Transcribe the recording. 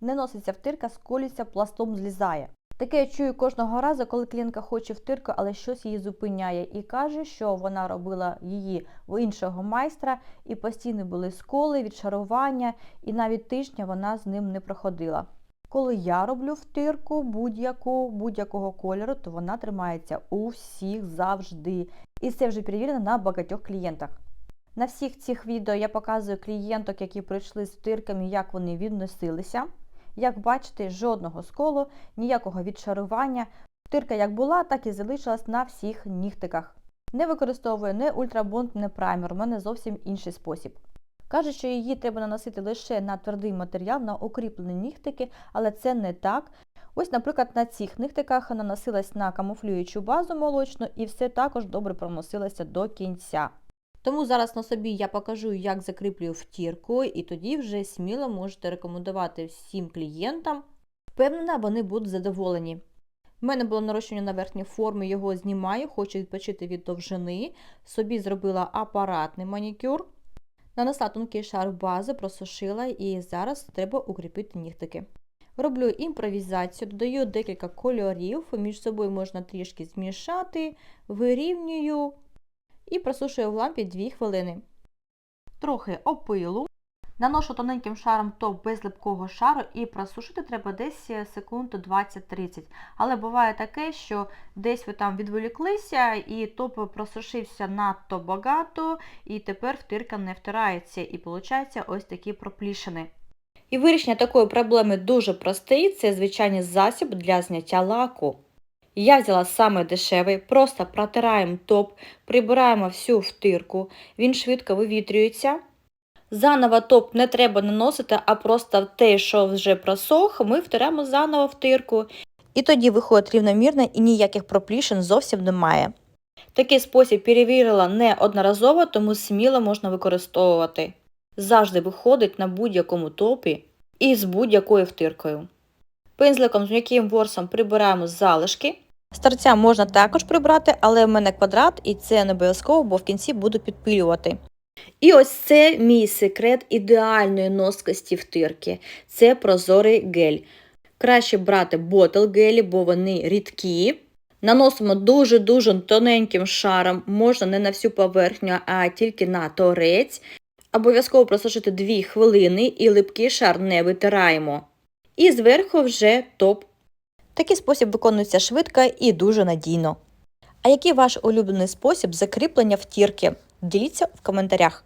Не носиться втирка, сколюється, пластом злізає. Таке я чую кожного разу, коли клієнтка хоче втирку, але щось її зупиняє і каже, що вона робила її у іншого майстра, і постійно були сколи, відшарування, і навіть тижня вона з ним не проходила. Коли я роблю втирку будь-яку, будь-якого кольору, то вона тримається у всіх завжди. І це вже перевірено на багатьох клієнтах. На всіх цих відео я показую клієнток, які прийшли з втирками, як вони відносилися. Як бачите, жодного сколу, ніякого відшарування. Втирка як була, так і залишилась на всіх нігтиках. Не використовую не ультрабонд, не праймер, у мене зовсім інший спосіб. Каже, що її треба наносити лише на твердий матеріал, на укріплені нігтики, але це не так. Ось, наприклад, на цих нігтиках наносилась на камуфлюючу базу молочну і все також добре проносилося до кінця. Тому зараз на собі я покажу, як закріплюю втірку, і тоді вже сміло можете рекомендувати всім клієнтам. Впевнена, вони будуть задоволені. У мене було нарощення на верхній формі, його знімаю, хочу відпочити від довжини. Собі зробила апаратний манікюр. Нанесла тонкий шар бази, просушила і зараз треба укріпити нігтики. Роблю імпровізацію, додаю декілька кольорів, між собою можна трішки змішати, вирівнюю і просушую в лампі 2 хвилини. Трохи опилу. Наношу тоненьким шаром топ без липкого шару і просушити треба десь секунд 20-30. Але буває таке, що десь ви там відволіклися і топ просушився надто багато, і тепер втирка не втирається, і виходить ось такі проплішини. І вирішення такої проблеми дуже простий, це звичайний засіб для зняття лаку. Я взяла саме дешевий, просто протираємо топ, прибираємо всю втирку, він швидко вивітрюється. Заново топ не треба наносити, а просто те, що вже просох, ми втираємо заново втирку. І тоді виходить рівномірно і ніяких проплішин зовсім немає. Такий спосіб перевірила неодноразово, тому сміло можна використовувати. Завжди виходить на будь-якому топі і з будь-якою втиркою. Пензликом з м'яким ворсом прибираємо залишки. Старця можна також прибрати, але в мене квадрат і це не обов'язково, бо в кінці буду підпилювати. І ось це мій секрет ідеальної носкості втирки. Це прозорий гель. Краще брати ботл гелі, бо вони рідкі. Наносимо дуже-дуже тоненьким шаром, можна не на всю поверхню, а тільки на торець. Обов'язково просушити 2 хвилини і липкий шар не витираємо. І зверху вже топ. Такий спосіб виконується швидко і дуже надійно. А який ваш улюблений спосіб закріплення втірки? Діліться в коментарях.